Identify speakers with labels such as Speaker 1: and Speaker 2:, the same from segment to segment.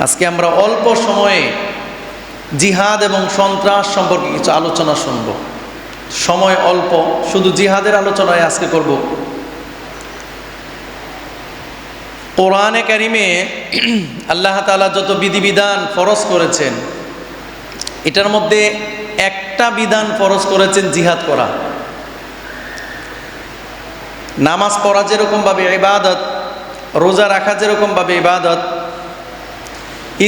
Speaker 1: আজকে আমরা অল্প সময়ে জিহাদ এবং সন্ত্রাস সম্পর্কে কিছু আলোচনা শুনব। সময় অল্প, শুধু জিহাদের আলোচনায় আজকে করব। কোরআনে কারিমে আল্লাহ তাআলা যত বিধিবিধান ফরজ করেছেন, এটার মধ্যে একটা বিধান ফরজ করেছেন জিহাদ করা। নামাজ পড়া যেরকমভাবে ইবাদত, রোজা রাখা যেরকমভাবে ইবাদত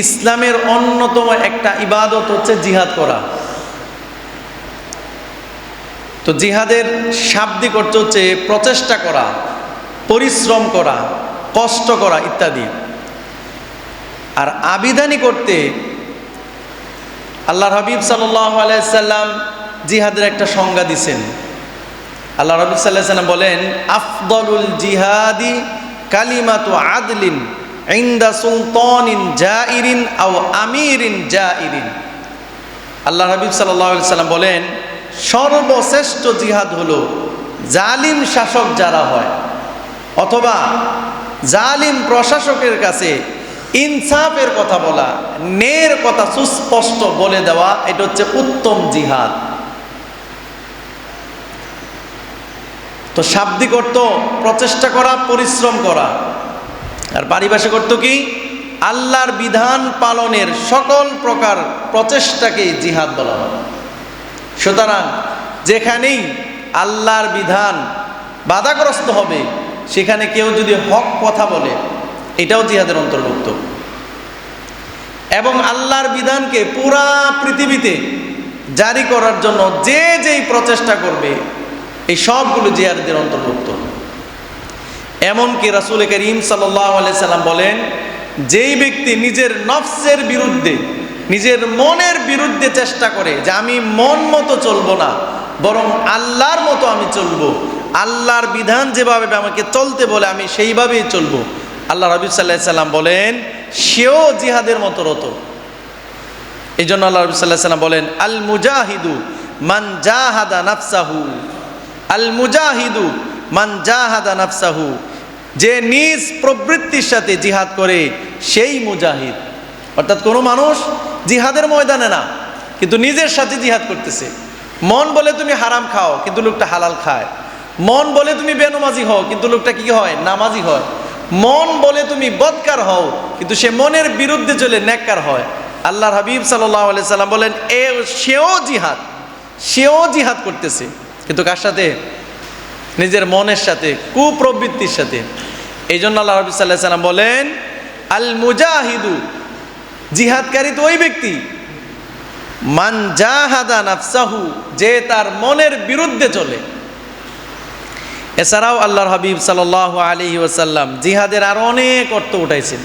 Speaker 1: ইসলামের অন্যতম একটা ইবাদত হচ্ছে জিহাদ করা। তো জিহাদের শাব্দিক অর্থ হচ্ছে প্রচেষ্টা করা, পরিশ্রম করা, কষ্ট করা ইত্যাদি। আর আবিধানি করতে আল্লাহ হাবিব সাল্লাহ আলাইসাল্লাম জিহাদের একটা সংজ্ঞা দিছেন। আল্লাহ সাল্লাহ সাল্লাম বলেন, আফদলুল জিহাদি কালিমাতু আদলিন ইন্দা সুলতানিন জাইরিন আও আমিরিন জাইরিন আল্লাহ হাবিব সাল্লাহ সাল্লাম বলেন, সর্বশ্রেষ্ঠ জিহাদ হলো জালিম শাসক যারা হয়, অথবা জালিম প্রশাসকের কাছে ইনসাফের কথা বলা নের কথা সুস্পষ্ট বলে দেওয়া, এটা হচ্ছে উত্তম জিহাদ। তো শাব্দিক অর্থ প্রচেষ্টা করা, পরিশ্রম করা। আর পারিভাষিক অর্থ কি? আল্লাহর বিধান পালনের সকল প্রকার প্রচেষ্টাকে জিহাদ বলা হয়। সুতরাং যেখানেই আল্লাহর বিধান বাধাগ্রস্ত হবে, সেখানে কেউ যদি হক কথা বলে, এটাও জিহাদের অন্তর্ভুক্ত। এবং আল্লাহর বিধানকে পুরা পৃথিবীতে জারি করার জন্য যে যেই প্রচেষ্টা করবে, এই সবগুলো জিহাদের অন্তর্ভুক্ত। এমনকি রাসুল করিম সাল্লাম বলেন, যেই ব্যক্তি নিজের নফসের বিরুদ্ধে, নিজের মনের বিরুদ্ধে চেষ্টা করে যে আমি মন মতো চলবো না, বরং আল্লাহর মতো আমি চলবো, আল্লাহর বিধান যেভাবে আমাকে চলতে বলে আমি সেইভাবেই চলবো। আল্লাহ রবি সাল্লাম বলেন, সেও জিহাদের মতো রত। এই জন্য আল্লাহ রবি সাল্লাম বলেন আল মুজাহিদু মান জাহাদা নাফসাহু। আল মুজাহিদু মান জাহাদা নাফসাহু। যে নিজ প্রবৃত্তির সাথে জিহাদ করে সেই মুজাহিদ। অর্থাৎ কোনো মানুষ জিহাদের ময়দানে না, কিন্তু নিজের সাথে জিহাদ করতেছে। মন বলে তুমি হারাম খাও, কিন্তু লোকটা হালাল খায়। মন বলে তুমি বেনমাজি হও, কিন্তু লোকটা কি হয়? নামাজি হয়। মন বলে তুমি বদকার হও, কিন্তু সে মনের বিরুদ্ধে চলে নেককার হয়। আল্লাহর হাবিব সাল্লাহ সাল্লাম বলেন, এ, সেও জিহাদ সেও জিহাদ করতেছে। কিন্তু কার সাথে? নিজের মনের সাথে, কুপ্রবৃত্তির সাথে। এই জন্য আল্লাহ রবি সাল্লাহ সাল্লাম বলেন আল মুজাহিদু জিহাদকারী তো ওই ব্যক্তি। মান জাহাদা নাফসাহু যে তার মনের বিরুদ্ধে চলে। এছাড়াও আল্লাহর হাবিব সাল আলী ওসাল্লাম জিহাদের আরও অনেক অর্থ উঠাইছেন।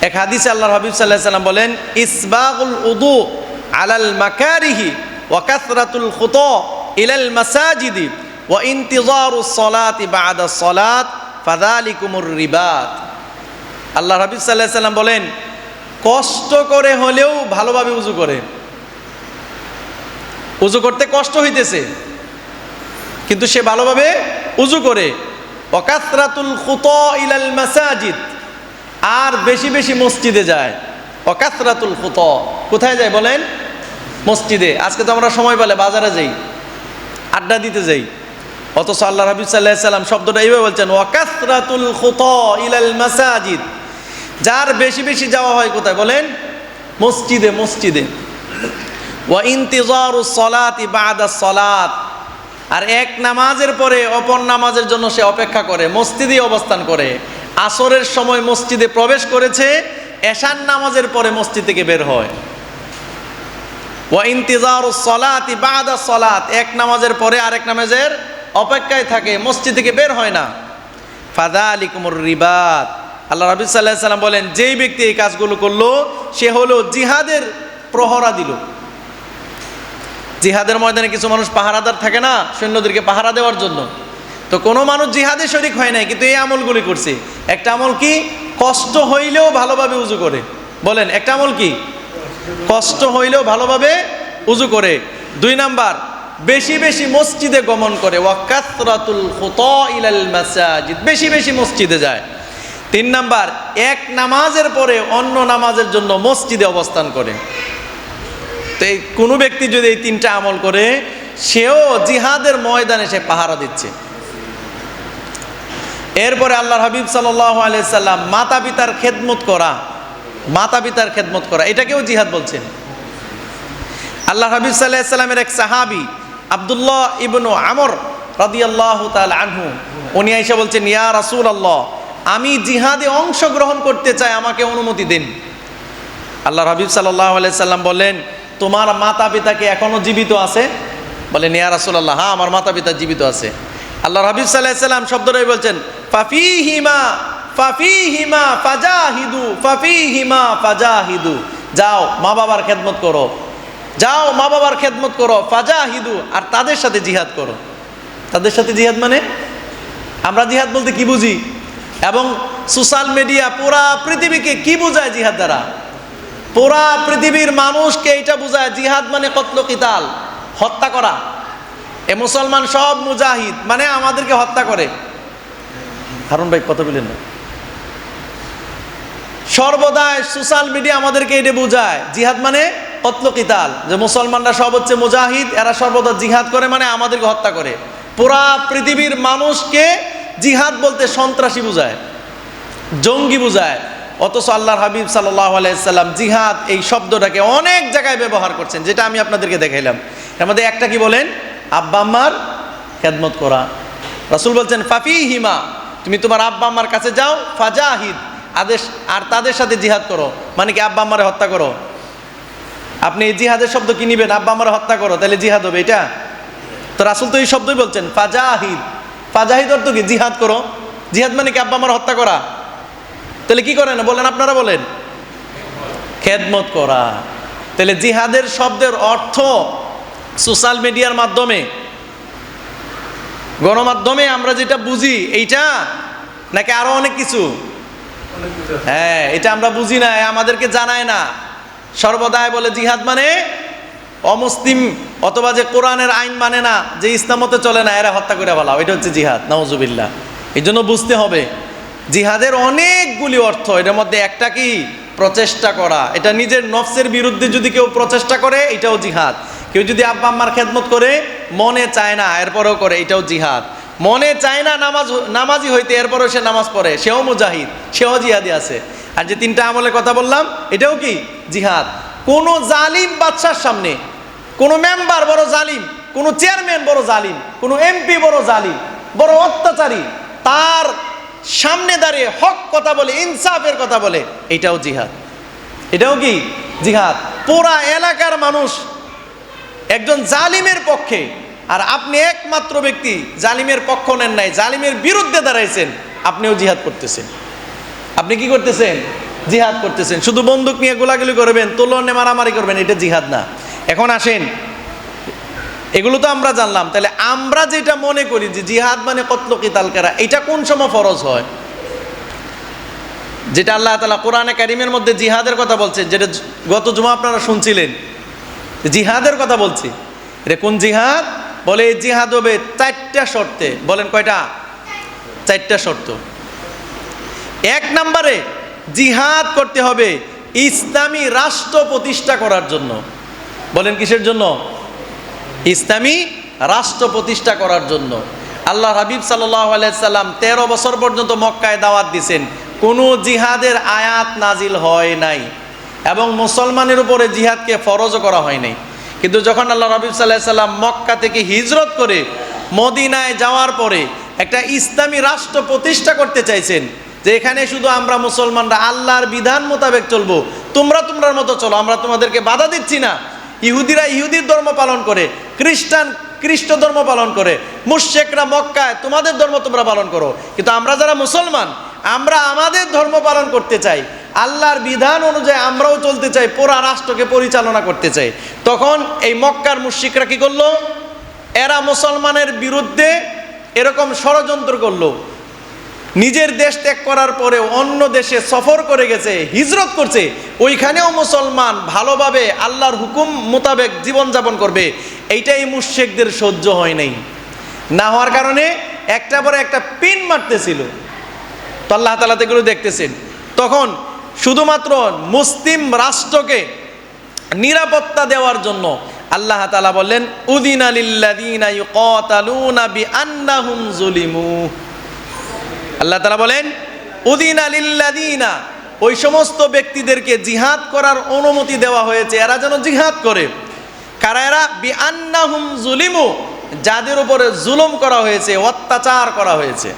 Speaker 1: এক হাদিসে আল্লাহর হাবিব সাল্লাহ সাল্লাম বলেন, ইসবাগুল উদু আলাল মাকারিহি ওয়াকাসরাতুল খুত ইলাল মাসাজিদি ওয়া ইন্তিজারু সলাতি বাদা সলাত ফাদালিকুমুর রিবাত। আল্লাহ হাবিব সাল্লাহ সাল্লাম বলেন, কষ্ট করে হলেও ভালোভাবে উজু করে। উজু করতে কষ্ট হইতেছে, কিন্তু সে ভালোভাবে উজু করে। অকাসরাতুল খুত ইলাল মাসাজিদ, আর বেশি বেশি মসজিদে যায়। অকাসরাতুল খুত, কোথায় যায় বলেন? মসজিদে। আজকে তো আমরা সময় পেলে বাজারে যাই, আড্ডা দিতে যাই। অথচ আল্লাহ হাবিব সাল্লাম শব্দটা এইভাবে বলছেন ওয়াকাসরাতুল খুত ইলাল মাসাজিদ। যার বেশি বেশি যাওয়া হয় কোথায় বলেন? মসজিদে মসজিদে। ওয়া ইন্তিজারু সলাতি বাদা সলাত। আর এক নামাজের পরে অপর নামাজের জন্য সে অপেক্ষা করে মসজিদে অবস্থান করে। আসরের সময় মসজিদে প্রবেশ করেছে এশান নামাজের পরে মসজিদ থেকে বের হয়। ওয়া ইন্তিজারু সলাতি বাদা সলাত। এক নামাজের পরে আরেক নামাজের অপেক্ষায় থাকে, মসজিদ থেকে বের হয় না। ফাদা আলী আলিকুমুর রিবাত আল্লাহ রবি সাল্লাম বলেন, যেই ব্যক্তি এই কাজগুলো করল, সে হলো জিহাদের প্রহরা দিল। জিহাদের ময়দানে কিছু মানুষ পাহারাদার থাকে না, সৈন্যদেরকে পাহারা দেওয়ার জন্য। তো কোনো মানুষ জিহাদে শরিক হয় নাই, কিন্তু এই আমলগুলি করছে। একটা আমল কি? কষ্ট হইলেও ভালোভাবে উজু করে। বলেন, একটা আমল কি? কষ্ট হইলেও ভালোভাবে উজু করে। দুই নাম্বার বেশি বেশি মসজিদে গমন করে। ইলাল মাসাজিদ। বেশি বেশি মসজিদে যায়। তিন নাম্বার, এক নামাজের পরে অন্য নামাজের জন্য মসজিদে অবস্থান করে। তো এই কোনো ব্যক্তি যদি এই তিনটা আমল করে, সেও জিহাদের ময়দানে সে পাহারা দিচ্ছে। এরপরে আল্লাহর হাবিব সাল্লাম মাতা পিতার খেদমত করা। মাতা পিতার খেদমত করা। এটাকেও জিহাদ বলছেন। আল্লাহ হাবিব সাল্লাহ সাল্লামের এক সাহাবি আবদুল্লাহ ইবনু আমর রাদিয়াল্লাহু তাআলা আনহু, উনি আইসা বলছেন, ইয়া রাসুল আল্লাহ আমি জিহাদে অংশগ্রহণ করতে চাই, আমাকে অনুমতি দিন। আল্লাহ হাবিব সাল্লাহ সাল্লাম বলেন তোমার মাতা পিতা কি এখনও জীবিত আছে? বলেন, ইয়া রাসূলুল্লাহ হ্যাঁ আমার মাতা পিতা জীবিত আছে। আল্লাহ হাবিব সাল্লাহ সাল্লাম শব্দটাই বলছেন ফাফি হিমা ফাফি হিমা ফাজাহিদু ফাফি হিমা ফাজাহিদু, যাও মা বাবার খেদমত করো। যাও মা বাবার খেদমত করো ফাজা হিদু আর তাদের সাথে জিহাদ করো। তাদের সাথে জিহাদ মানে? আমরা জিহাদ বলতে কি বুঝি? এবং সোশ্যাল মিডিয়া পুরা পৃথিবীকে কি বোঝায় জিহাদ দ্বারা? পুরা পৃথিবীর মানুষকে এটা বোঝায়, জিহাদ মানে কতল কিতাল? হত্যা করা। এ মুসলমান সব মুজাহিদ মানে আমাদেরকে হত্যা করে। হারুন ভাই কত বলেন না। সর্বদাই সোশ্যাল মিডিয়া আমাদেরকে এটা বোঝায়। জিহাদ মানে কতল কিতাল। যে মুসলমানরা সব হচ্ছে মুজাহিদ, এরা সর্বদা জিহাদ করে মানে আমাদেরকে হত্যা করে। পুরা পৃথিবীর মানুষকে জিহাদ বলতে সন্ত্রাসী বোঝায়, জঙ্গি বোঝায়। অথচ আল্লাহর হাবিব সাল্লাহ আলাইসাল্লাম জিহাদ এই শব্দটাকে অনেক জায়গায় ব্যবহার করছেন, যেটা আমি আপনাদেরকে দেখাইলাম। এর মধ্যে একটা কি বলেন? আব্বা আম্মার খেদমত করা। রাসুল বলছেন ফাফি হিমা তুমি তোমার আব্বা আম্মার কাছে যাও, ফাজাহিদ আদেশ, আর তাদের সাথে জিহাদ করো। মানে কি আব্বা আম্মারে হত্যা করো? আপনি এই জিহাদের শব্দ কি নিবেন? আব্বা আম্মারে হত্যা করো, তাহলে জিহাদ হবে, এটা? তো রাসুল তো এই শব্দই বলছেন, ফাজাহিদ। ফাজাহিদ অর্থ কি? জিহাদ করো। জিহাদ মানে কি আব্বা আমার হত্যা করা? তাহলে কি করেন? বলেন, আপনারা বলেন। খেদমত করা। তাহলে জিহাদের শব্দের অর্থ সোশ্যাল মিডিয়ার মাধ্যমে। গণমাধ্যমে আমরা যেটা বুঝি, এইটা? নাকি আরও অনেক কিছু? হ্যাঁ এটা আমরা বুঝি না আমাদেরকে জানায় না। সর্বদাই বলে জিহাদ মানে অমুসলিম অথবা যে কোরআনের আইন মানে না, যে ইসলামতে চলে না, এরা হত্যা করে বলা এটা হচ্ছে জিহাদ নওজুবিল্লা এই জন্য বুঝতে হবে, জিহাদের অনেকগুলি অর্থ এটার মধ্যে একটা কি? প্রচেষ্টা করা। এটা নিজের নফসের বিরুদ্ধে যদি কেউ প্রচেষ্টা করে, এটাও জিহাদ। কেউ যদি আব্বা আম্মার খেদমত করে, মনে চায় না, এরপরেও করে, এটাও জিহাদ। মনে চায় না নামাজ নামাজি হইতে, এরপরেও সে নামাজ পড়ে। সেও মুজাহিদ, সেও জিহাদি আছে। আর যে তিনটা আমলের কথা বললাম, এটাও কি? জিহাদ। কোনো জালিম বাদশার সামনে, কোনো মেম্বার বড় জালিম, কোনো চেয়ারম্যান বড় জালিম, কোনো এমপি বড় জালিম, বড় অত্যাচারী, তার সামনে দাঁড়িয়ে হক কথা বলে, ইনসাফের কথা বলে, এটাও জিহাদ। এটাও কি? জিহাদ। পুরা এলাকার মানুষ একজন জালিমের পক্ষে আর আপনি একমাত্র ব্যক্তি জালিমের পক্ষ নেন নাই, জালিমের বিরুদ্ধে দাঁড়াইছেন, আপনিও জিহাদ করতেছেন। আপনি কি করতেছেন? জিহাদ করতেছেন। শুধু বন্দুক নিয়ে গোলাগুলি করবেন, তোলনে মারামারি করবেন, এটা জিহাদ না। এখন আসেন, এগুলো তো আমরা জানলাম। তাহলে আমরা যেটা মনে করি যে জিহাদ মানে কতল কিতাল করা, এটা কোন সময় ফরজ হয়? যেটা আল্লাহ তালা কোরআনে কারিমের মধ্যে জিহাদের কথা বলছে, যেটা গত জমা আপনারা শুনছিলেন, জিহাদের কথা বলছি। এটা কোন জিহাদ? বলে, এই জিহাদ হবে চারটা শর্তে। বলেন কয়টা? চারটা শর্ত। এক নম্বরে, জিহাদ করতে হবে ইসলামী রাষ্ট্র প্রতিষ্ঠা করার জন্য। বলেন কিসের জন্য? ইসলামী রাষ্ট্র প্রতিষ্ঠা করার জন্য। আল্লাহ হাবিব সাল্লাহ তেরো বছর পর্যন্ত মক্কায় দাওয়াত দিছেন। কোনো জিহাদের আয়াত নাজিল হয় নাই এবং মুসলমানের উপরে জিহাদকে ফরজও করা হয় নাই। কিন্তু যখন আল্লাহ রবিব সাল্লাহ সাল্লাম মক্কা থেকে হিজরত করে মদিনায় যাওয়ার পরে একটা ইসলামী রাষ্ট্র প্রতিষ্ঠা করতে চাইছেন যে এখানে শুধু আমরা মুসলমানরা আল্লাহর বিধান মোতাবেক চলবো, তোমরা তোমরার মতো চলো, আমরা তোমাদেরকে বাধা দিচ্ছি না। ইহুদিরা ইহুদির ধর্ম পালন করে, খ্রিস্টান খ্রিস্ট ধর্ম পালন করে মুশেকরা মক্কায় তোমাদের ধর্ম তোমরা পালন করো। কিন্তু আমরা যারা মুসলমান, আমরা আমাদের ধর্ম পালন করতে চাই। আল্লাহর বিধান অনুযায়ী আমরাও চলতে চাই, পুরা রাষ্ট্রকে পরিচালনা করতে চাই। তখন এই মক্কার মুশিকরা কি করল? এরা মুসলমানের বিরুদ্ধে এরকম ষড়যন্ত্র করল। নিজের দেশ ত্যাগ করার পরে অন্য দেশে সফর করে গেছে, হিজরত করছে। ওইখানেও মুসলমান ভালোভাবে আল্লাহর হুকুম মোতাবেক জীবনযাপন করবে। এইটাই মুশেকদের সহ্য হয় নাই। না হওয়ার কারণে একটা পরে একটা পিন মারতেছিল। তো আল্লাহ তালা দেখতেছেন। তখন শুধুমাত্র মুসলিম রাষ্ট্রকে নিরাপত্তা দেওয়ার জন্য আল্লাহ তালা বললেন উদিন আল্লাহ তালা বলেন উদিন আলিল্লাদিনা ওই সমস্ত ব্যক্তিদেরকে জিহাদ করার অনুমতি দেওয়া হয়েছে, এরা যেন জিহাদ করে। কারা এরা? বিআন্নাহুম জুলিমু যাদের উপরে জুলুম করা হয়েছে, অত্যাচার করা হয়েছে।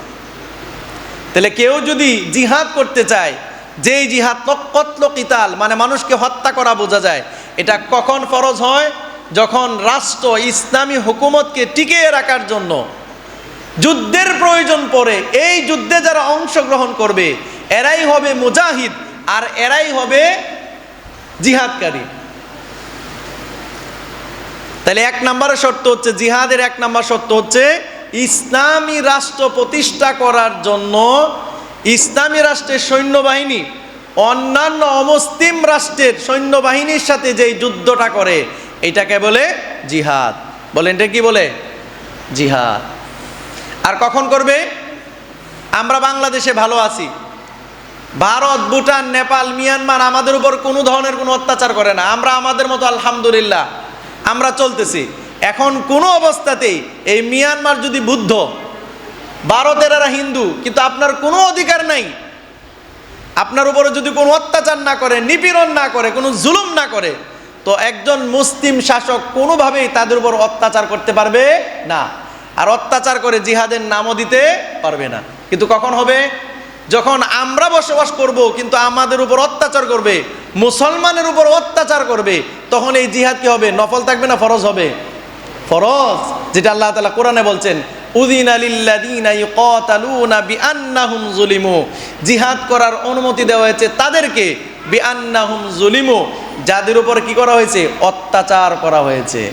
Speaker 1: তাহলে কেউ যদি জিহাদ করতে চায় যেই জিহাদ কতল কিতাল মানে মানুষকে হত্যা করা বোঝা যায়। এটা কখন ফরজ হয়? যখন রাষ্ট্র ইসলামী হুকুমতকে টিকিয়ে রাখার জন্য যুদ্ধের প্রয়োজন পড়ে, এই যুদ্ধে যারা অংশগ্রহণ করবে, এরাই হবে মুজাহিদ আর এরাই হবে জিহাদকারী। তাহলে এক নম্বরের শর্ত হচ্ছে, জিহাদের এক নম্বর শর্ত হচ্ছে, ইসলামী রাষ্ট্র প্রতিষ্ঠা করার জন্য ইসলামী রাষ্ট্রের সৈন্যবাহিনী, অন্যান্য অমুসলিম রাষ্ট্রের সৈন্যবাহিনীর সাথে যেই যুদ্ধটা করে, এটাকে বলে জিহাদ। বলেন এটা কি বলে? জিহাদ। আর কখন করবে? আমরা বাংলাদেশে ভালো আছি। ভারত, ভুটান, নেপাল, মিয়ানমার আমাদের উপর কোনো ধরনের কোনো অত্যাচার করে না। আমরা আমাদের মতো আলহামদুলিল্লাহ। আমরা চলতেছি। এখন কোনো অবস্থাতেই এই মিয়ানমার যদি বুদ্ধ ভারতের এরা হিন্দু, কিন্তু আপনার কোনো অধিকার নাই। আপনার উপরে যদি কোনো অত্যাচার না করে, নিপীড়ন না করে, কোনো জুলুম না করে, তো একজন মুসলিম শাসক কোনোভাবেই তাদের উপর অত্যাচার করতে পারবে না। আর অত্যাচার করে জিহাদের নামও দিতে পারবে না। কিন্তু কখন হবে? যখন আমরা বসবাস করব, কিন্তু আমাদের উপর অত্যাচার করবে, মুসলমানের উপর অত্যাচার করবে, তখন এই জিহাদ কি হবে? নফল থাকবে না ফরজ হবে? ফরজ, যেটা আল্লাহ তালা কোরআনে বলছেন জিহাদ করার অনুমতি দেওয়া হয়েছে তাদেরকে যাদের উপর কি করা হয়েছে? অত্যাচার করা হয়েছে।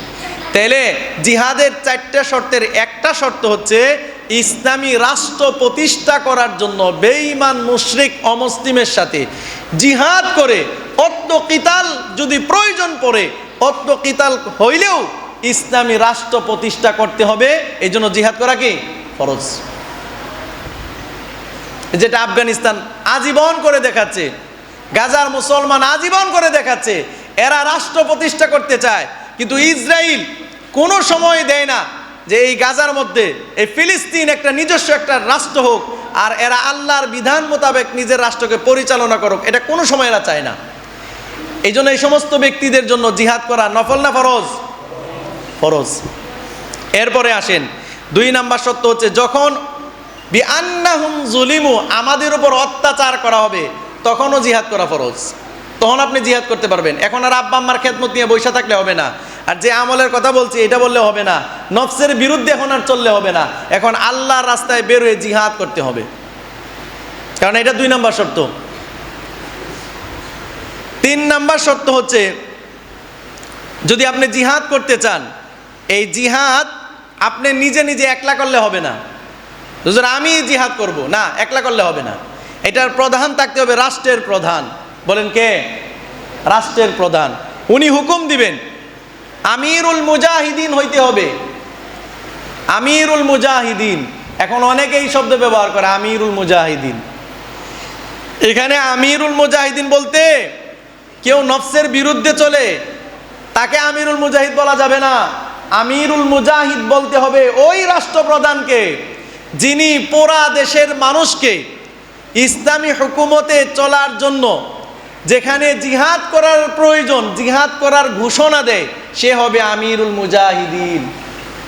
Speaker 1: তাইলে জিহাদের চারটা শর্তের একটা শর্ত হচ্ছে ইসলামী রাষ্ট্র প্রতিষ্ঠা করার জন্য বেঈমান, মুশরিক, অমুসলিমের সাথে জিহাদ করে অত্য কিতাল যদি প্রয়োজন পড়ে, অত্য কিতাল হইলেও ইসলামী রাষ্ট্র প্রতিষ্ঠা করতে হবে এই জন্য জিহাদ করা কি? ফরজ। যেটা আফগানিস্তান আজীবন করে দেখাচ্ছে, গাজার মুসলমান আজীবন করে দেখাচ্ছে, এরা রাষ্ট্র প্রতিষ্ঠা করতে চায়, কিন্তু ইসরায়েল কোনো সময় দেয় না যে এই গাজার মধ্যে, এই ফিলিস্তিন একটা নিজস্ব একটা রাষ্ট্র হোক, আর এরা আল্লাহর বিধান মোতাবেক নিজের রাষ্ট্রকে পরিচালনা করুক, এটা কোনো সময় এরা চায় না। এই জন্য এই সমস্ত ব্যক্তিদের জন্য জিহাদ করা নফল না ফরজ? ফরজ। এরপরে আসেন, দুই নাম্বার সত্য হচ্ছে যখন জুলিমু, আমাদের উপর অত্যাচার করা হবে, তখনও জিহাদ করা ফরজ। তখন আপনি জিহাদ করতে পারবেন। এখন আর আব্বা আম্মার খেদমত নিয়ে বসে থাকলে হবে না। আর যে আমলের কথা বলছি, এটা বললে হবে না। নফসের বিরুদ্ধে এখন আর চললে হবে না। এখন আল্লাহর রাস্তায় বের হয়ে জিহাদ করতে হবে। কারণ এটা দুই নাম্বার শর্ত। তিন নাম্বার শর্ত হচ্ছে, যদি আপনি জিহাদ করতে চান এই জিহাদ আপনি নিজে নিজে একলা করলে হবে না। হুজুর, আমি জিহাদ করব। না, একলা করলে হবে না। এটার প্রধান থাকতে হবে রাষ্ট্রের প্রধান। বলেন কে? রাষ্ট্রের প্রধান। উনি হুকুম দিবেন, আমিরুল মুজাহিদিন হইতে হবে। আমিরুল মুজাহিদিন। এখন অনেকে এই শব্দ ব্যবহার করে, আমিরুল মুজাহিদিন। এখানে আমিরুল মুজাহিদিন বলতে কেউ নফসের বিরুদ্ধে চলে, তাকে আমিরুল মুজাহিদ বলা যাবে না। আমিরুল মুজাহিদ বলতে হবে ওই রাষ্ট্রপ্রধানকে যিনি পোড়া দেশের মানুষকে ইসলামী হুকুমতে চলার জন্য যেখানে জিহাদ করার প্রয়োজন, জিহাদ করার ঘোষণা দেয়, সে হবে আমিরুল মুজাহিদিন।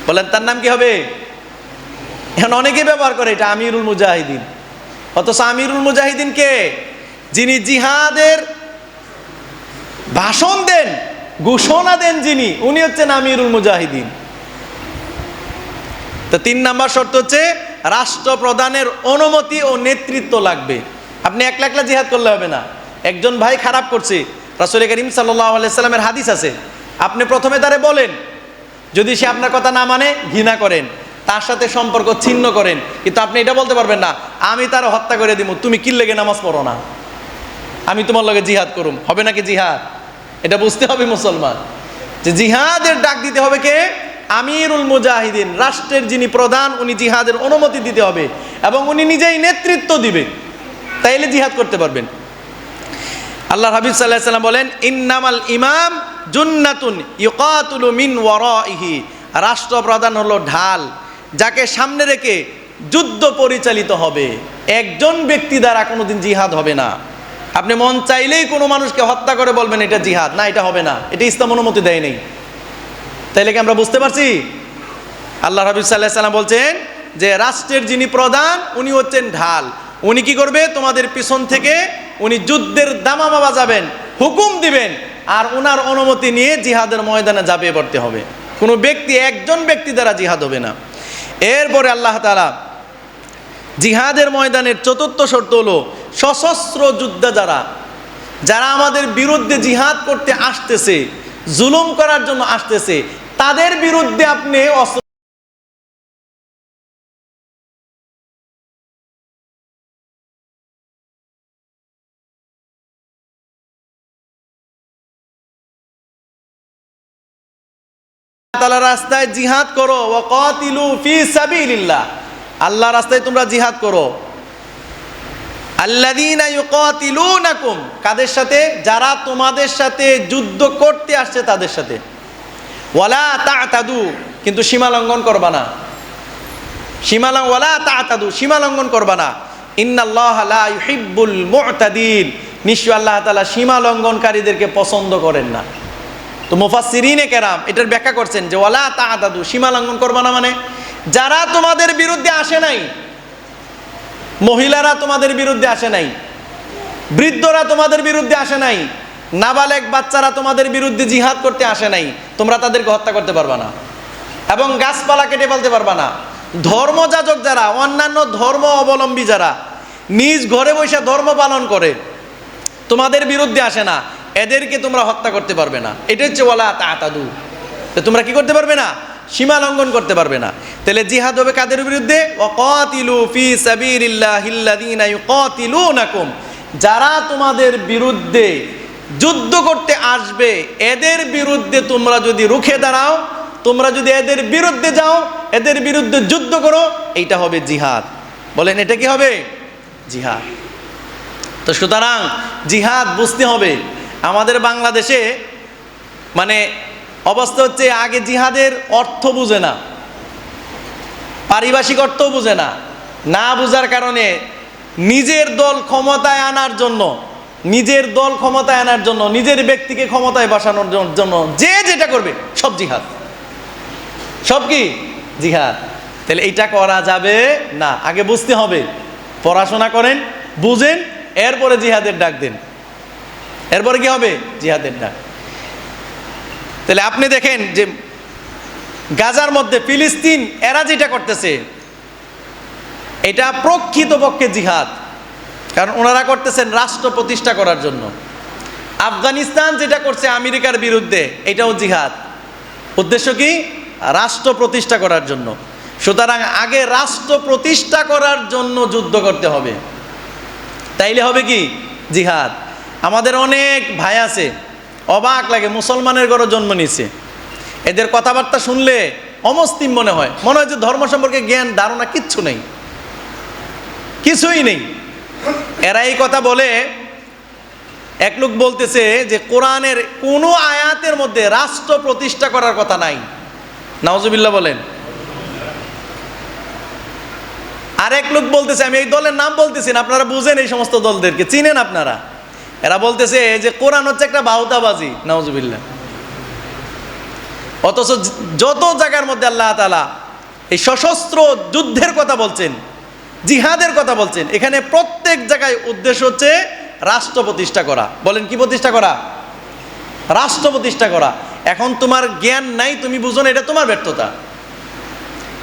Speaker 1: বলেন, তার নাম কি হবে? এখন অনেকে ব্যবহার করে এটা আমিরুল মুজাহিদিন। অথচ আমিরুল মুজাহিদিন কে? যিনি জিহাদের ভাষণ দেন ঘোষণা দেন যিনি, উনি হচ্ছেন আমিরুল মুজাহিদিন। তো তিন নাম্বার শর্ত হচ্ছে, রাষ্ট্রপ্রধানের অনুমতি ও নেতৃত্ব লাগবে। আপনি একলা একলা জিহাদ করলে হবে না। একজন ভাই খারাপ করছে। রাসুল করিম সাল্লামের হাদিস আছে। আপনি প্রথমে তারে বলেন, যদি সে আপনার কথা না মানে ঘৃণা করেন। তার সাথে সম্পর্ক ছিন্ন করেন। কিন্তু আপনি এটা বলতে পারবেন না, আমি তার হত্যা করে দিব তুমি কি লেগে নামাজ পড়ো না। আমি তোমার লগে জিহাদ করুম। হবে নাকি জিহাদ? এটা বুঝতে হবে মুসলমান, যে জিহাদের ডাক দিতে হবে কে? আমিরুল মুজাহিদিন, রাষ্ট্রের যিনি প্রধান, উনি জিহাদের অনুমতি দিতে হবে এবং উনি নিজেই নেতৃত্ব দিবে। তাইলে জিহাদ করতে পারবেন। আল্লাহ হাবিব সাল্লাহ সাল্লাম বলেন, ইন্নামাল ইমাম জুন্নাতুন ইউকাতুলু মিন ওয়ারাইহি। রাষ্ট্রপ্রধান হলো ঢাল, যাকে সামনে রেখে যুদ্ধ পরিচালিত হবে। একজন ব্যক্তি দ্বারা কোনোদিন জিহাদ হবে না। আপনি মন চাইলেই কোনো মানুষকে হত্যা করে বলবেন এটা জিহাদ। না, এটা হবে না। এটা ইসলাম অনুমতি দেয় নেই। তাইলে কি আমরা বুঝতে পারছি? আল্লাহ হাবিব সাল্লাহ সাল্লাম বলছেন যে রাষ্ট্রের যিনি প্রধান, উনি হচ্ছেন ঢাল। উনি কি করবে? তোমাদের পিছন থেকে উনি যুদ্ধের দামামা বাজাবেন, হুকুম দিবেন, আর ওনার অনুমতি নিয়ে জিহাদের ময়দানে ঝাঁপিয়ে পড়তে হবে। কোনো ব্যক্তি, একজন ব্যক্তি দ্বারা জিহাদ হবে না। এরপরে আল্লাহ তালা জিহাদের ময়দানের চতুর্থ শর্ত হলো সশস্ত্র যোদ্ধা যারা যারা আমাদের বিরুদ্ধে জিহাদ করতে আসতেছে, জুলুম করার জন্য আসতেছে, তাদের বিরুদ্ধে আপনি অস্ত্র রাস্তায় জিহাদ করো ওয়াকাতিলু ফি সাবিলিল্লাহ। আল্লাহ রাস্তায় তোমরা জিহাদ করো। আল্লাযীনা ইউকাতিলুনাকুম, কাদের সাথে? যারা তোমাদের সাথে যুদ্ধ করতে আসছে তাদের সাথে। ওয়ালা তাতাদু, কিন্তু সীমা লঙ্ঘন করবা না। সীমা ওয়ালা তাতাদু, সীমা লঙ্ঘন করবা না। ইন্নাল্লাহা লা ইউহিব্বুল মুতাদিন নিশ্চয় আল্লাহ তাআলা সীমা লঙ্ঘনকারীদেরকে পছন্দ করেন না। তো মুফাসসিরিনে কেরাম এটার ব্যাখ্যা করছেন যে ওয়ালা তাআতাদু সীমা লঙ্ঘন করবা না মানে? যারা তোমাদের বিরুদ্ধে আসে নাই মহিলারা তোমাদের বিরুদ্ধে আসে নাই। বৃদ্ধরা তোমাদের বিরুদ্ধে আসে নাই। নাবালেক বাচ্চারা তোমাদের বিরুদ্ধে জিহাদ করতে আসে নাই। তোমরা তাদেরকে হত্যা করতে পারবা না। এবং গাছপালা কেটে ফেলতে পারবা না। ধর্মযাজক যারা, অন্যান্য ধর্ম অবলম্বী যারা, নিজ ঘরে বসে ধর্ম পালন করে, তোমাদের বিরুদ্ধে আসে না। এদেরকে তোমরা হত্যা করতে পারবে না। এটা হচ্ছে তাতাদু। তো তোমরা কি করতে পারবে না? সীমা লঙ্ঘন করতে পারবে না। তাহলে জিহাদ হবে কাদের বিরুদ্ধে? ফি যারা তোমাদের বিরুদ্ধে যুদ্ধ করতে আসবে, এদের বিরুদ্ধে তোমরা যদি রুখে দাঁড়াও, তোমরা যদি এদের বিরুদ্ধে যাও, এদের বিরুদ্ধে যুদ্ধ করো, এইটা হবে জিহাদ। বলেন, এটা কি হবে? জিহাদ। তো সুতরাং জিহাদ বুঝতে হবে, আমাদের বাংলাদেশে মানে অবস্থা হচ্ছে, আগে জিহাদের অর্থ বুঝে না, পারিভাষিক অর্থও বুঝে না। না বুঝার কারণে নিজের দল ক্ষমতায় আনার জন্য, নিজের দল ক্ষমতায় আনার জন্য, নিজের ব্যক্তিকে ক্ষমতায় বসানোর জন্য যে যেটা করবে, সব জিহাদ। সব কি? জিহাদ। তাহলে এইটা করা যাবে না। আগে বুঝতে হবে, পড়াশোনা করেন, বুঝেন, এরপরে জিহাদের ডাক দেন। এরপরে কি হবে? জিহাদের ডাক। তাহলে আপনি দেখেন যে গাজার মধ্যে ফিলিস্তিন এরা যেটা করতেছে, এটা প্রকৃতপক্ষে জিহাদ। কারণ ওনারা করতেছেন রাষ্ট্র প্রতিষ্ঠা করার জন্য। আফগানিস্তান যেটা করছে আমেরিকার বিরুদ্ধে, এটাও জিহাদ। উদ্দেশ্য কি? রাষ্ট্র প্রতিষ্ঠা করার জন্য। সুতরাং আগে রাষ্ট্র প্রতিষ্ঠা করার জন্য যুদ্ধ করতে হবে। তাইলে হবে কি? জিহাদ। আমাদের অনেক ভাই আছে অবাক লাগে, মুসলমানের ঘরে জন্ম নিছে এদের কথাবার্তা শুনলে অমস্তিম মনে হয়। মনে হয় যে ধর্ম সম্পর্কে জ্ঞান, ধারণা কিচ্ছু নেই। কিছুই নেই। এরা এই কথা বলে, এক লোক বলতেছে যে কোরআনের কোনো আয়াতের মধ্যে রাষ্ট্র প্রতিষ্ঠা করার কথা নাই। নাওজুবিল্লাহ বলেন। আরেক লোক বলতেছে, আমি এই দলের নাম বলতেছি না, আপনারা বুঝেন এই সমস্ত দলদেরকে, চিনেন আপনারা। এরা বলতেছে যে কোরআন হচ্ছে একটা বাহুতাবাজি নাওজুবিল্লাহ অথচ যত জায়গার মধ্যে আল্লাহ তালা এই সশস্ত্র যুদ্ধের কথা বলছেন, জিহাদের কথা বলছেন, এখানে প্রত্যেক জায়গায় উদ্দেশ্য হচ্ছে রাষ্ট্র প্রতিষ্ঠা করা। বলেন, কি প্রতিষ্ঠা করা? রাষ্ট্র প্রতিষ্ঠা করা। এখন তোমার জ্ঞান নাই, তুমি বুঝো না, এটা তোমার ব্যর্থতা।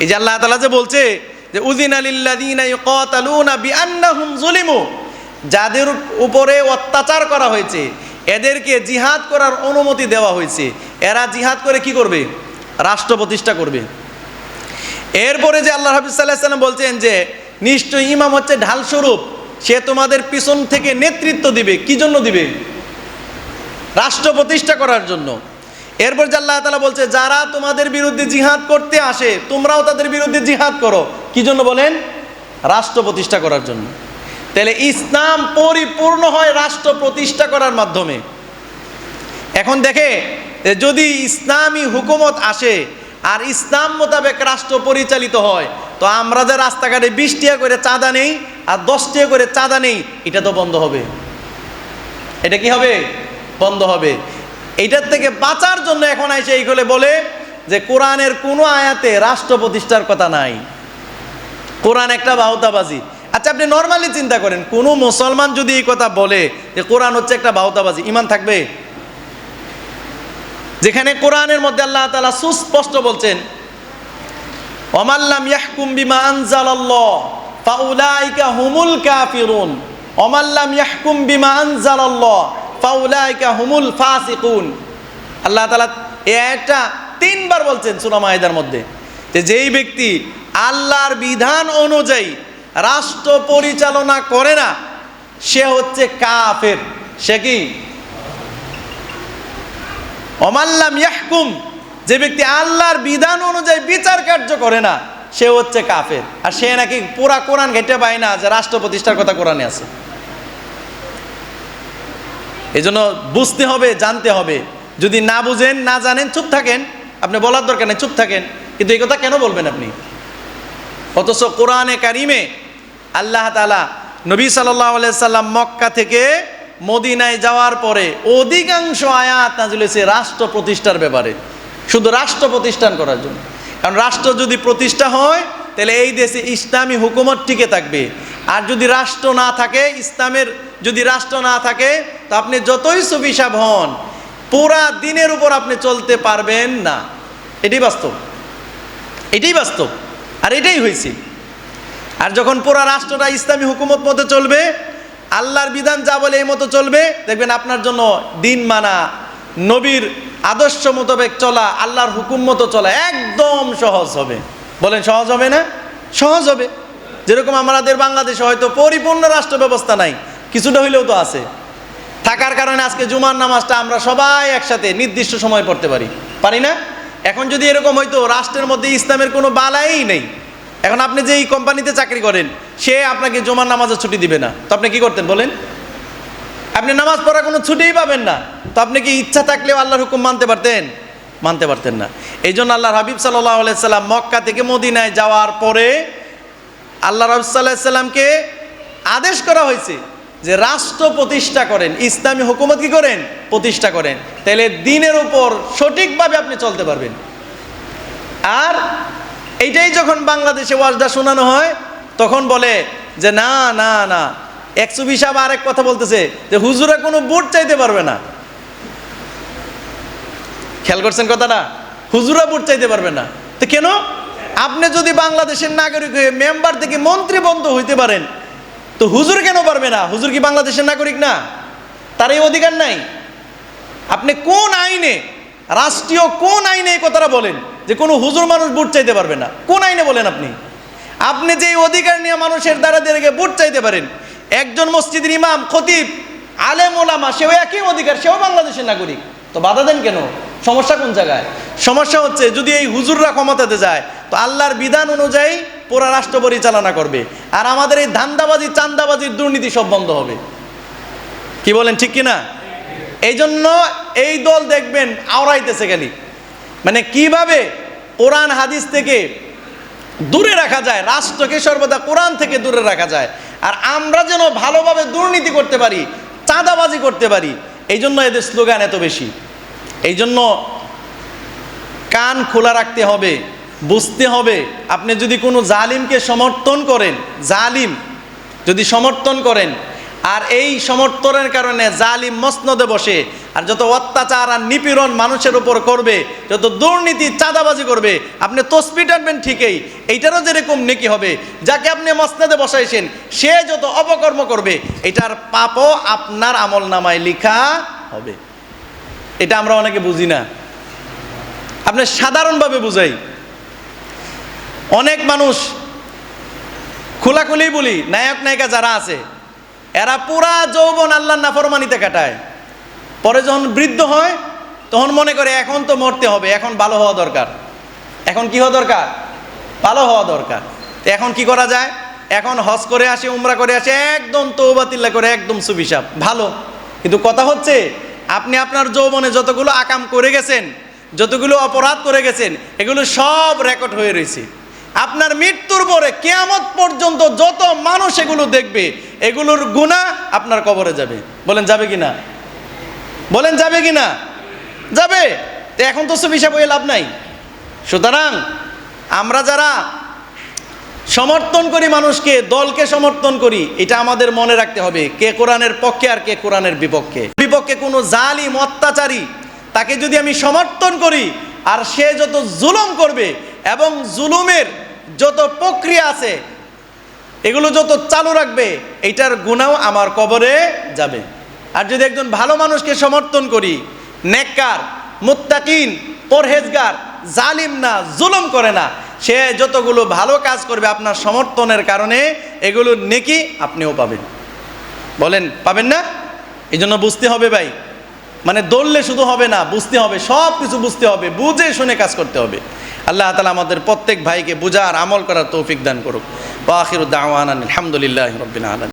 Speaker 1: এই যে আল্লাহ তালা যে বলছে যে উদিন আলিল্লাদিনাহুম জুলিমু যাদের উপরে অত্যাচার করা হয়েছে, এদেরকে জিহাদ করার অনুমতি দেওয়া হয়েছে। এরা জিহাদ করে কি করবে? রাষ্ট্র প্রতিষ্ঠা করবে। এরপরে যে আল্লাহ হাবিজ সাল্লাহ সাল্লাম বলছেন যে নিশ্চয় ইমাম হচ্ছে ঢাল স্বরূপ সে তোমাদের পিছন থেকে নেতৃত্ব দিবে। কি জন্য দিবে? রাষ্ট্র প্রতিষ্ঠা করার জন্য। এরপর যে আল্লাহ তালা বলছে, যারা তোমাদের বিরুদ্ধে জিহাদ করতে আসে, তোমরাও তাদের বিরুদ্ধে জিহাদ করো। কি জন্য বলেন? রাষ্ট্র প্রতিষ্ঠা করার জন্য। তাহলে ইসলাম পরিপূর্ণ হয় রাষ্ট্র প্রতিষ্ঠা করার মাধ্যমে। এখন দেখে যদি ইসলামী হুকুমত আসে আর ইসলাম মোতাবেক রাষ্ট্র পরিচালিত হয়, তো আমরা যে রাস্তাঘাটে বিশ টিয়া করে চাঁদা নেই আর দশ টিয়া করে চাঁদা নেই, এটা তো বন্ধ হবে। এটা কি হবে? বন্ধ হবে। এইটার থেকে বাঁচার জন্য এখন এসে এইগুলো বলে যে কোরআনের কোনো আয়াতে রাষ্ট্র প্রতিষ্ঠার কথা নাই। কোরআন একটা বাহতাবাজি আচ্ছা আপনি নর্মালি চিন্তা করেন, কোনো মুসলমান যদি এই কথা বলে যে কোরআন হচ্ছে একটা বাউতাবাজি ইমান থাকবে? যেখানে কোরআনের মধ্যে আল্লাহ তালা সুস্পষ্ট বলছেন অমাল্লাম ইয়াহকুম বিমা আনজালাল্লাহ, ফাউলাইকা হুমুল কাফিরুন। অমাল্লাম ইয়াহকুম বিমা আনজালাল্লাহ, ফাউলাইকা হুমুল ফাসিকুন। আল্লাহ তাআলা এটা তিনবার বলছেন সূরা মাইদার মধ্যে, যে যেই ব্যক্তি আল্লাহর বিধান অনুযায়ী রাষ্ট্র পরিচালনা করে না, সে হচ্ছে কাফের। সে কি? অমাল্লাম ইয়াহকুম, যে ব্যক্তি আল্লাহর বিধান অনুযায়ী বিচার কার্য করে না, সে হচ্ছে কাফের। আর সে নাকি পুরা কোরআন ঘেটে পায় না যে রাষ্ট্র প্রতিষ্ঠার কথা কোরআনে আছে। এই জন্য বুঝতে হবে, জানতে হবে। যদি না বুঝেন, না জানেন, চুপ থাকেন। আপনি বলার দরকার নেই, চুপ থাকেন। কিন্তু এই কথা কেন বলবেন আপনি? অথচ কোরআনে কারিমে আল্লাহ তালা নবী সাল্লাম মক্কা থেকে মদিনায় যাওয়ার পরে অধিকাংশ আয়াত নাজিল হয়েছে রাষ্ট্র প্রতিষ্ঠার ব্যাপারে। শুধু রাষ্ট্র প্রতিষ্ঠান করার জন্য। কারণ রাষ্ট্র যদি প্রতিষ্ঠা হয়, তাহলে এই দেশে ইসলামী হুকুমত টিকে থাকবে। আর যদি রাষ্ট্র না থাকে, ইসলামের যদি রাষ্ট্র না থাকে, তো আপনি যতই সুবিশাব হন, পুরা দিনের উপর আপনি চলতে পারবেন না। এটাই বাস্তব। এটাই বাস্তব। আর এটাই হয়েছে। আর যখন পুরা রাষ্ট্রটা ইসলামী হুকুমত মতো চলবে, আল্লাহর বিধান যা বলে এই মতো চলবে, দেখবেন আপনার জন্য দিন মানা, নবীর আদর্শ মোতাবেক চলা, আল্লাহর হুকুম মতো চলা একদম সহজ হবে। বলেন সহজ হবে না? সহজ হবে। যেরকম আমাদের বাংলাদেশে হয়তো পরিপূর্ণ রাষ্ট্র ব্যবস্থা নাই, কিছুটা হইলেও তো আছে। থাকার কারণে আজকে জুমার নামাজটা আমরা সবাই একসাথে নির্দিষ্ট সময় পড়তে পারি। পারি না? এখন যদি এরকম হয়তো রাষ্ট্রের মধ্যে ইসলামের কোনো বালাই নেই এখন আপনি যে এই কোম্পানিতে চাকরি করেন, সে আপনাকে জমার নামাজের ছুটি দিবে না। তো আপনি কি করতেন বলেন? আপনি নামাজ পড়ার কোনো ছুটিই পাবেন না। তো আপনি কি ইচ্ছা থাকলেও আল্লাহর হুকুম মানতে পারতেন? মানতে পারতেন না। এই জন্য আল্লাহর হাবিব সাল্লাহ সাল্লাম মক্কা থেকে মদিনায় যাওয়ার পরে আল্লাহ রব সাল্লাহ সাল্লামকে আদেশ করা হয়েছে যে রাষ্ট্র প্রতিষ্ঠা করেন। ইসলামী হুকুমত কি করেন? প্রতিষ্ঠা করেন। তাহলে দিনের উপর সঠিকভাবে আপনি চলতে পারবেন। আর এইটাই যখন বাংলাদেশে ওয়াজদা শোনানো হয়, তখন বলে যে না না না। একশো বিশ আরেক কথা বলতেছে যে, হুজুরা কোনো বুট চাইতে পারবে না। খেয়াল করছেন কথাটা? হুজুরা বুট চাইতে পারবে না। তো কেন? আপনি যদি বাংলাদেশের নাগরিক হয়ে মেম্বার থেকে মন্ত্রী বন্ধ হইতে পারেন, তো হুজুর কেন পারবে না? হুজুর কি বাংলাদেশের নাগরিক না? তার এই অধিকার নাই। আপনি কোন আইনে, রাষ্ট্রীয় কোন আইনে এই কথাটা বলেন? যে কোনো হুজুর মানুষ বুট চাইতে পারবে না। কোন আইনে বলেন আপনি? আপনি যে অধিকার নিয়ে মানুষের দ্বারা দিয়ে ভোট চাইতে পারেন, একজন মসজিদের ইমাম, খতিব, আলেম, ওলামা, সেও একই অধিকার, সেও বাংলাদেশের নাগরিক। তো বাধা দেন কেন? সমস্যা কোন জায়গায়? সমস্যা হচ্ছে, যদি এই হুজুররা ক্ষমতাতে যায়, তো আল্লাহর বিধান অনুযায়ী পুরা রাষ্ট্র পরিচালনা করবে। আর আমাদের এই ধান্দাবাজি, চান্দাবাজির দুর্নীতি সব বন্ধ হবে। কি বলেন, ঠিক কিনা? এই জন্য এই দল দেখবেন, আওড়াইতেছে খালি। মানে কীভাবে কোরআন হাদিস থেকে দূরে রাখা যায়, রাষ্ট্রকে সর্বদা কোরআন থেকে দূরে রাখা যায়, আর আমরা যেন ভালোভাবে দুর্নীতি করতে পারি, চাঁদাবাজি করতে পারি এই জন্য এদের স্লোগান এত বেশি। এই জন্য কান খোলা রাখতে হবে, বুঝতে হবে, আপনি যদি কোনো জালিমকে সমর্থন করেন, জালিম যদি সমর্থন করেন আর এই সমর্থনের কারণে জালিম মসনদে বসে, আর যত অত্যাচার আর নিপীড়ন মানুষের উপর করবে, যত দুর্নীতি চাঁদাবাজি করবে, আপনি তসবি টানবেন ঠিকই, এইটারও যেরকম নেকি হবে, যাকে আপনি মসনদে বসাইছেন, সে যত অপকর্ম করবে, এটার পাপও আপনার আমল নামায় লিখা হবে। এটা আমরা অনেকে বুঝি না। আপনি সাধারণভাবে বুঝাই। অনেক মানুষ খোলাখুলি বলি নায়ক নায়িকা যারা আছে এরা পুরা যৌবন আল্লাহর নাফরমানিতে কাটায়। পরে যখন বৃদ্ধ হয়, তখন মনে করে, এখন তো মরতে হবে, এখন ভালো হওয়া দরকার। এখন কি হওয়া দরকার? ভালো হওয়া দরকার। এখন কি করা যায়? এখন হজ করে আসে, উমরা করে আসে, একদম তৌবাতিল্লা করে, একদম সুবিশাপ, ভালো। কিন্তু কথা হচ্ছে, আপনি আপনার যৌবনে যতগুলো আকাম করে গেছেন, যতগুলো অপরাধ করে গেছেন, এগুলো সব রেকর্ড হয়ে রয়েছে। আপনার মৃত্যুর পরে কেয়ামত পর্যন্ত যত মানুষ এগুলো দেখবে, এগুলোর গুণা আপনার কবরে যাবে। বলেন, যাবে কি না বলেন, যাবে কি না যাবে। তো এখন তো সুবিসা বইয়ে লাভ নাই। সুতরাং আমরা যারা সমর্থন করি মানুষকে, দলকে সমর্থন করি, এটা আমাদের মনে রাখতে হবে, কে কোরআনের পক্ষে আর কে কোরআনের বিপক্ষে। বিপক্ষে কোনো জালিম, অত্যাচারী, তাকে যদি আমি সমর্থন করি, আর সে যত জুলুম করবে এবং জুলুমের যত প্রক্রিয়া আছে, এগুলো যত চালু রাখবে, এইটার গুণাও আমার কবরে যাবে। আর যদি একজন ভালো মানুষকে সমর্থন করি, নেককার, মুত্তাকিন, পরহেজগার, জালিম না, জুলুম করে না, সে যতগুলো ভালো কাজ করবে আপনার সমর্থনের কারণে, এগুলো নেকি আপনিও পাবেন। বলেন, পাবেন না? এই জন্য বুঝতে হবে ভাই। মানে দৌড়লে শুধু হবে না, বুঝতে হবে সব কিছু বুঝতে হবে, বুঝে শুনে কাজ করতে হবে। আল্লাহ তালা আমাদের প্রত্যেক ভাইকে বুঝার আমল করার তৌফিক দান করুক। বা ওয়াখির দাওয়ান আলহামদুলিল্লাহ রবিন আলম